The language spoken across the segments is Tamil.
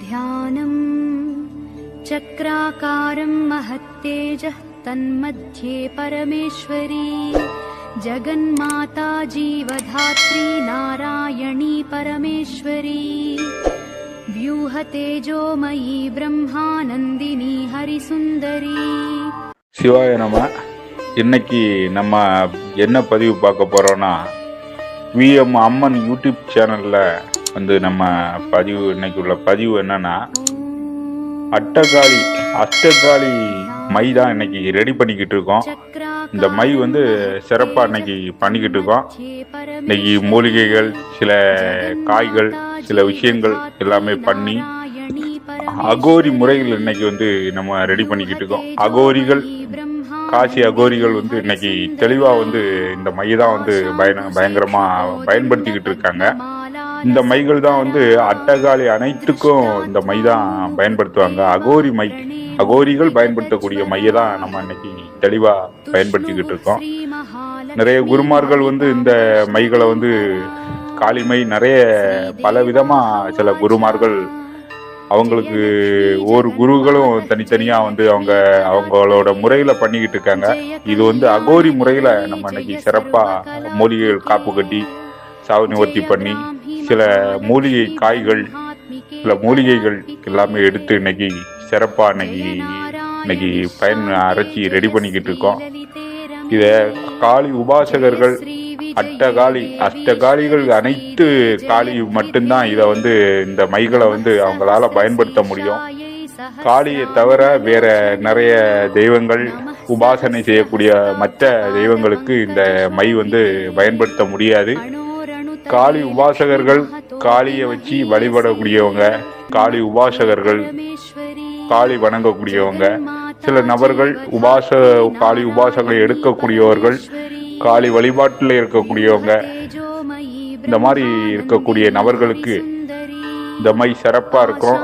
ध्यानम् चक्राकारं महत्तेजः तन्मध्ये परमेश्वरी जगन्माता जीवधात्री नारायणी परमेश्वरी व्यूहतेजोमयी ब्रह्मानन्दिनी हरिसुन्दरी சிவாய நம்ம இன்னைக்கு நம்ம என்ன பதிவு பார்க்க போறோம்னா விஎம் அம்மன் யூடியூப் சேனல்ல வந்து நம்ம பதிவு இன்னைக்கு உள்ள பதிவு என்னன்னா அட்டகாளி அஷ்டகாளி மை தான் இன்னைக்கு ரெடி பண்ணிக்கிட்டு இருக்கோம். இந்த மை வந்து சிறப்பாக இன்னைக்கு பண்ணிக்கிட்டு இருக்கோம். இன்னைக்கு மூலிகைகள் சில காய்கள் சில விஷயங்கள் எல்லாமே பண்ணி அகோரி முறைகள் இன்னைக்கு வந்து நம்ம ரெடி பண்ணிக்கிட்டு இருக்கோம். அகோரிகள் காசி அகோரிகள் வந்து இன்னைக்கு தெளிவாக வந்து இந்த மை தான் வந்து பயன பயங்கரமாக பயன்படுத்திக்கிட்டு இருக்காங்க. இந்த மைகள் தான் வந்து அட்டகாலி அனைத்துக்கும் இந்த மை தான் பயன்படுத்துவாங்க. அகோரி மை அகோரிகள் பயன்படுத்தக்கூடிய மையை தான் நம்ம இன்னைக்கு தெளிவாக பயன்படுத்திக்கிட்டு இருக்கோம். நிறைய குருமார்கள் வந்து இந்த மைகளை வந்து காளிமை நிறைய பல விதமாக சில குருமார்கள் அவங்களுக்கு ஒரு குருகளும் தனித்தனியாக வந்து அவங்க அவங்களோட முறையில் பண்ணிக்கிட்டு இருக்காங்க. இது வந்து அகோரி முறையில் நம்ம இன்னைக்கு சிறப்பாக மூலிகைகள் காப்பு கட்டி சாவு நிவர்த்தி பண்ணி சில மூலிகை காய்கள் சில மூலிகைகள் எல்லாமே எடுத்து இன்னைக்கு சிறப்பாக இன்னைக்கு இன்னைக்கு பயன் அரைச்சி ரெடி பண்ணிக்கிட்டு இருக்கோம். இதை காளி உபாசகர்கள் அட்டகாளி அஷ்டகாலிகள் அனைத்து காளி மட்டும்தான் இதை வந்து இந்த மைகளை வந்து அவங்களால பயன்படுத்த முடியும். காளியை தவிர வேற நிறைய தெய்வங்கள் உபாசனை செய்யக்கூடிய மற்ற தெய்வங்களுக்கு இந்த மை வந்து பயன்படுத்த முடியாது. காளி உபாசகர்கள் காளியை வச்சு வழிபடக்கூடியவங்க காளி உபாசகர்கள் காளி வணங்கக்கூடியவங்க சில நபர்கள் உபாச காளி உபாசகளை எடுக்கக்கூடியவர்கள் காளி வழிபாட்டில் இருக்கக்கூடியவங்க இந்த மாதிரி இருக்கக்கூடிய நபர்களுக்கு இந்த மை சிறப்பாக இருக்கும்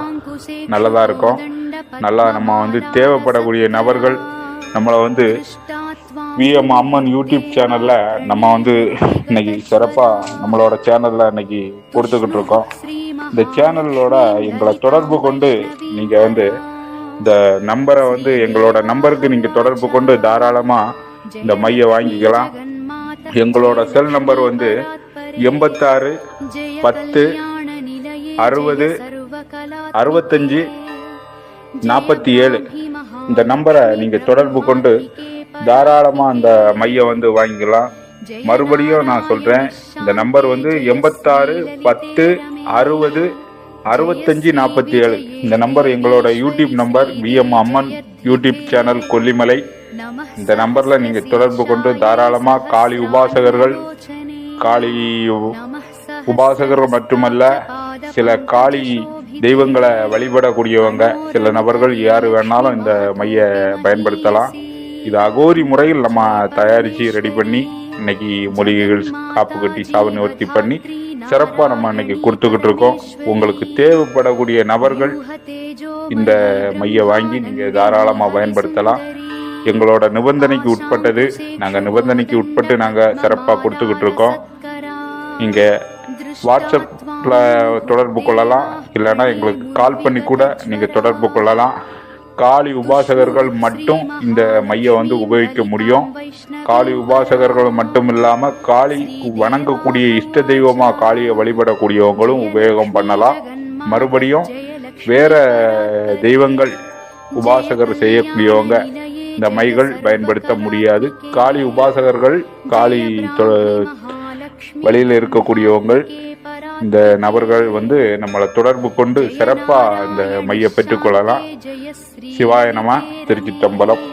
நல்லதாக இருக்கும். நல்லா நம்ம வந்து தேவைப்படக்கூடிய நபர்கள் நம்மளை வந்து விஎம் அம்மன் யூடியூப் சேனலில் நம்ம வந்து இன்னைக்கு சிறப்பாக நம்மளோட சேனலில் இன்னைக்கு கொடுத்துக்கிட்டு இருக்கோம். இந்த சேனலோட எங்களை தொடர்பு கொண்டு நீங்கள் வந்து இந்த நம்பரை வந்து எங்களோட நம்பருக்கு நீங்கள் தொடர்பு கொண்டு தாராளமாக இந்த மையை வாங்கிக்கலாம். எங்களோட செல் நம்பர் வந்து எண்பத்தாறு பத்து அறுபது அறுபத்தஞ்சு நாற்பத்தி ஏழு. இந்த நம்பரை நீங்கள் தொடர்பு கொண்டு தாராளமாக அந்த மையை வந்து வாங்கிக்கலாம். மறுபடியும் நான் சொல்கிறேன் இந்த நம்பர் வந்து எண்பத்தாறு பத்து அறுபது அறுபத்தஞ்சி நாற்பத்தி ஏழு இந்த நம்பர் எங்களோட YouTube number VM Amman YouTube channel Kollimalai. இந்த நம்பரில் நீங்கள் தொடர்பு கொண்டு தாராளமாக காளி உபாசகர்கள் காளி உபாசகர்கள் மட்டுமல்ல சில காளி தெய்வங்களை வழிபடக்கூடியவங்க சில நபர்கள் யார் வேணாலும் இந்த மைய பயன்படுத்தலாம். இது அகோரி முறையில் நம்ம தயாரித்து ரெடி பண்ணி இன்னைக்கு மூலிகைகள் காப்பு கட்டி சாவு நிவர்த்தி பண்ணி சிறப்பாக நம்ம இன்னைக்கு கொடுத்துக்கிட்டு இருக்கோம். உங்களுக்கு தேவைப்படக்கூடிய நபர்கள் இந்த மைய வாங்கி நீங்கள் தாராளமாக பயன்படுத்தலாம். எங்களோட நிபந்தனைக்கு உட்பட்டது நாங்கள் நிபந்தனைக்கு உட்பட்டு நாங்கள் சிறப்பாக கொடுத்துக்கிட்டு இருக்கோம். நீங்கள் வாட்ஸ்அப்பில் தொடர்பு கொள்ளலாம். இல்லைன்னா எங்களுக்கு கால் பண்ணி கூட நீங்கள் தொடர்பு கொள்ளலாம். காளி உபாசகர்கள் மட்டும் இந்த மையை வந்து உபயோகிக்க முடியும். காளி உபாசகர்கள் மட்டும் இல்லாமல் காளி வணங்கக்கூடிய இஷ்ட தெய்வமாக காளியை வழிபடக்கூடியவங்களும் உபயோகம் பண்ணலாம். மறுபடியும் வேற தெய்வங்கள் உபாசகர் செய்யக்கூடியவங்க இந்த மைகள் பயன்படுத்த முடியாது. காளி உபாசகர்கள் காளி வழியில் இருக்கக்கூடியவங்க இந்த நபர்கள் வந்து நம்மளை தொடர்பு கொண்டு சிறப்பாக இந்த மைய பெற்றுக்கொள்ளலாம். சிவாய நம திருச்சி தம்பலம்